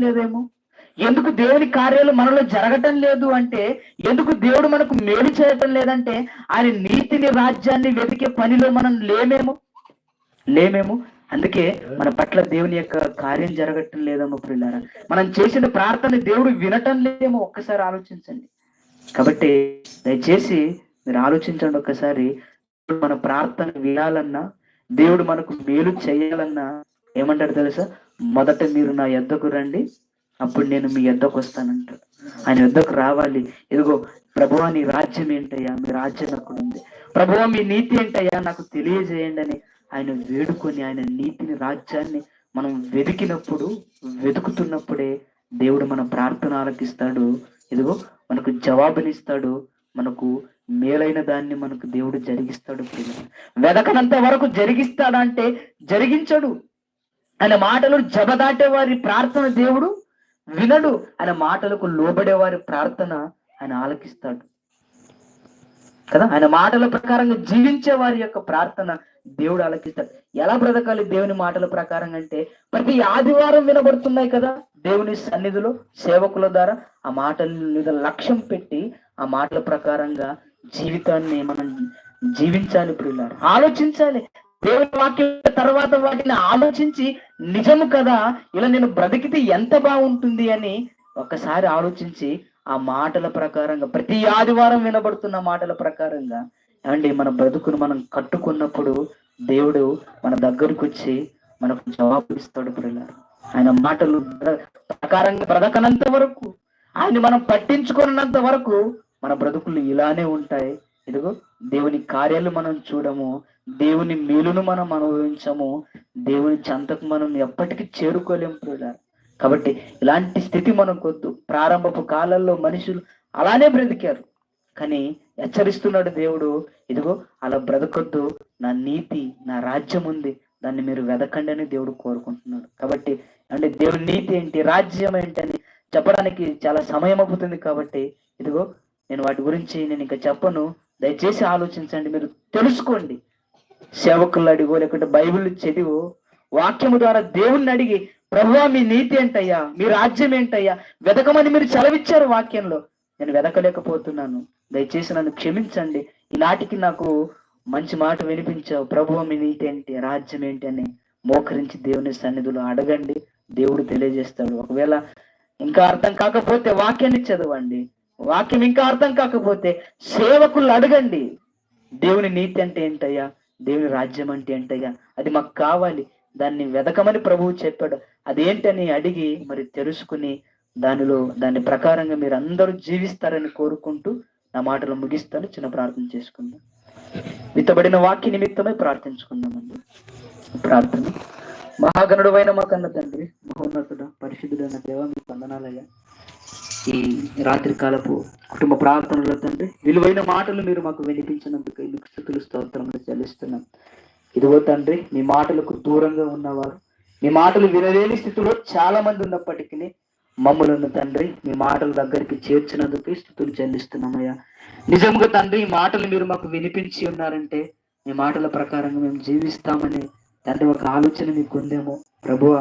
లేదేమో ఎందుకు దేవుని కార్యాలు మనలో జరగటం లేదు అంటే ఎందుకు దేవుడు మనకు మేలు చేయటం లేదంటే ఆయన నీతిని రాజ్యాన్ని వెతికే పనిలో మనం లేమేమో? లేమేమో? అందుకే మన పట్ల దేవుని యొక్క కార్యం జరగటం లేదేమో పిల్లారా మనం చేసిన ప్రార్థన దేవుడు వినటం లేదేమో? ఒక్కసారి ఆలోచించండి. కాబట్టి దయచేసి మీరు ఆలోచించండి ఒక్కసారి. మన ప్రార్థన వినాలన్నా దేవుడు మనకు మేలు చేయాలన్నా ఏమంటారు తెలుసా? మొదట మీరు నా ఎద్దకు రండి అప్పుడు నేను మీ ఎద్దకు వస్తానంటాడు ఆయన ఎద్దకు రావాలి. ఇదిగో ప్రభువా నీ రాజ్యం ఏంటయ్యా? మీ రాజ్యం అక్కడ ఉంది. ప్రభువా మీ నీతి ఏంటయ్యా? నాకు తెలియజేయండి అని ఆయన వేడుకొని ఆయన నీతిని రాజ్యాన్ని మనం వెతికినప్పుడు వెతుకుతున్నప్పుడే దేవుడు మన ప్రార్థన ఆలకిస్తాడు ఇదిగో మనకు జవాబునిస్తాడు. మనకు మేలైన దాన్ని మనకు దేవుడు జరిగిస్తాడు. వెదకనంత వరకు జరిగిస్తాడంటే జరిగించడు. ఆయన మాటలు జబదాటే వారి ప్రార్థన దేవుడు వినడు ఆయన మాటలకు లోబడే వారి ప్రార్థన ఆయన ఆలకిస్తాడు. కదా? ఆయన మాటల ప్రకారంగా జీవించే వారి యొక్క ప్రార్థన దేవుడు ఆలకిస్తాడు. ఎలా బ్రతకాలి దేవుని మాటల ప్రకారం అంటే ప్రతి ఆదివారం వినబడుతున్నాయి కదా దేవుని సన్నిధిలో సేవకుల ద్వారా ఆ మాటల మీద లక్ష్యం పెట్టి ఆ మాటల ప్రకారంగా జీవితాన్ని మనం జీవించాలి ప్రియులారు. ఆలోచించాలి. దేవుని వాక్యం తర్వాత వాటిని ఆలోచించి నిజము కదా ఇలా నేను బ్రతికితే ఎంత బాగుంటుంది అని ఒకసారి ఆలోచించి ఆ మాటల ప్రకారంగా ప్రతి ఆదివారం వినబడుతున్న మాటల ప్రకారంగా అండి మన బ్రతుకును మనం కట్టుకున్నప్పుడు దేవుడు మన దగ్గరకు వచ్చి మనకు జవాబు ఇస్తాడు ప్రియులారు ఆయన మాటలు ప్రకారంగా బ్రతకనంత వరకు ఆయన మనం పట్టించుకున్నంత వరకు మన బ్రతుకులు ఇలానే ఉంటాయి. ఇదిగో దేవుని కార్యాలు మనం చూడము దేవుని మేలును మనం అనుభవించము దేవుని చెంతకు మనం ఎప్పటికీ చేరుకోలేము ప్రియులారా. కాబట్టి ఇలాంటి స్థితి మనకొద్దు. ప్రారంభపు కాలంలో మనుషులు అలానే బ్రతికారు. కానీ హెచ్చరిస్తున్నాడు దేవుడు ఇదిగో అలా బ్రతకొద్దు నా నీతి నా రాజ్యం ఉంది దాన్ని మీరు వెదకండి అని దేవుడు కోరుకుంటున్నాడు. కాబట్టి అంటే దేవుని నీతి ఏంటి రాజ్యం ఏంటని చెప్పడానికి చాలా సమయం అవుతుంది కాబట్టి ఇదిగో నేను వాటి గురించి నేను ఇంకా చెప్పను. దయచేసి ఆలోచించండి మీరు తెలుసుకోండి. సేవకులు అడిగో లేకుంటే బైబిల్ చదివు వాక్యము ద్వారా దేవుణ్ణి అడిగి ప్రభువా మీ నీతి ఏంటయ్యా? మీ రాజ్యం ఏంటయ్యా? వెదకమని మీరు చలవిచ్చారు వాక్యంలో. నేను వెతకలేకపోతున్నాను దయచేసి నన్ను క్షమించండి. ఈనాటికి నాకు మంచి మాట వినిపించావు. ప్రభువా మీ నీతి ఏంటి? రాజ్యం ఏంటి? అని మోకరించి దేవుని సన్నిధిలో అడగండి. దేవుడు తెలియజేస్తాడు. ఒకవేళ ఇంకా అర్థం కాకపోతే వాక్యాన్ని చదవండి. వాక్యం ఇంకా అర్థం కాకపోతే సేవకులు అడగండి. దేవుని నీతి అంటే ఏంటయ్యా? దేవుని రాజ్యం అంటే అంటేగా అది మాకు కావాలి. దాన్ని వెదకమని ప్రభువు చెప్పాడు. అదేంటని అడిగి మరి తెలుసుకుని దానిలో దాని ప్రకారంగా మీరు అందరూ జీవిస్తారని కోరుకుంటూ నా మాటలు ముగిస్తాను. చిన్న ప్రార్థన చేసుకుందాం. విత్తబడిన వాక్య నిమిత్తమై ప్రార్థించుకుందామండి. ప్రార్థన. మహాగణుడు అయిన మా కన్న తండ్రి మహోన్నతుడ పరిశుద్ధుడైన దేవ మీ వందనాలయ్యా. ఈ రాత్రి కాలపు కుటుంబ ప్రార్థనలో తండ్రి విలువైన మాటలు మీరు మాకు వినిపించినందుకు మీకు స్థుతులు స్తోత్రములు చెల్లిస్తున్నాం. ఇదిగో తండ్రి మీ మాటలకు దూరంగా ఉన్నవారు మీ మాటలు వినలేని స్థితిలో చాలా మంది ఉన్నప్పటికీ మమ్మలను తండ్రి మీ మాటల దగ్గరికి చేర్చినందుకు స్థుతులు చెల్లిస్తున్నామయ్యా. నిజంగా తండ్రి ఈ మాటలు మీరు మాకు వినిపించి ఉన్నారంటే మీ మాటల ప్రకారంగా మేము జీవిస్తామని తండ్రి ఒక ఆలోచన మీకు ఉందేమో. ప్రభువ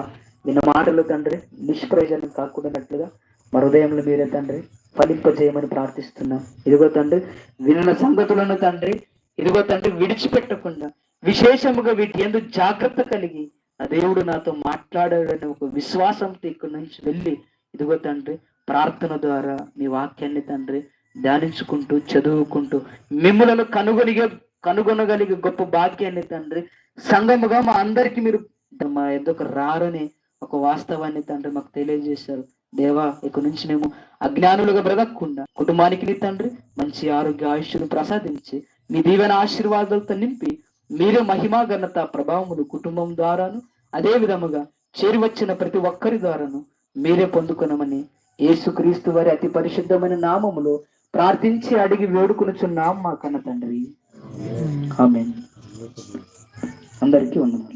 విన్న మాటలు తండ్రి నిష్ప్రయోజనం కాకూడనట్లుగా మా హృదయంలో మీరే తండ్రి ఫలింపజేయమని ప్రార్థిస్తున్నాం. ఇదిగో తండ్రి విన్న సంగతులను తండ్రి ఇదిగో తండ్రి విడిచిపెట్టకుండా విశేషముగా వీటి ఎందుకు జాగ్రత్త కలిగి ఆ దేవుడు నాతో మాట్లాడాడని ఒక విశ్వాసంతో ఇక్కడి నుంచి వెళ్ళి ఇదిగో తండ్రి ప్రార్థన ద్వారా మీ వాక్యాన్ని తండ్రి ధ్యానించుకుంటూ చదువుకుంటూ మిమ్మలను కనుగొనిగా కనుగొనగలిగే గొప్ప భాగ్యాన్ని తండ్రి సంఘముగా మా అందరికి మీరు మా ఎందుకు రారని ఒక వాస్తవాన్ని తండ్రి మాకు తెలియజేశారు. దేవా ఇక నుంచి మేము అజ్ఞానులుగా బ్రతకకుండా కుటుంబానికి నీ తండ్రి మంచి ఆరోగ్య ఆయుష్ను ప్రసాదించి మీ దీవెన ఆశీర్వాదాలతో నింపి మీరే మహిమా ఘనత ప్రభావములు కుటుంబం ద్వారాను అదే విధముగా చేరువచ్చిన ప్రతి ఒక్కరి ద్వారాను మీరే పొందుకునమని యేసుక్రీస్తు వారి అతి పరిశుద్ధమైన నామములో ప్రార్థించి అడిగి వేడుకునుచున్నాం మా కన్న తండ్రి. ఆమె అందరికీ వందనాలు.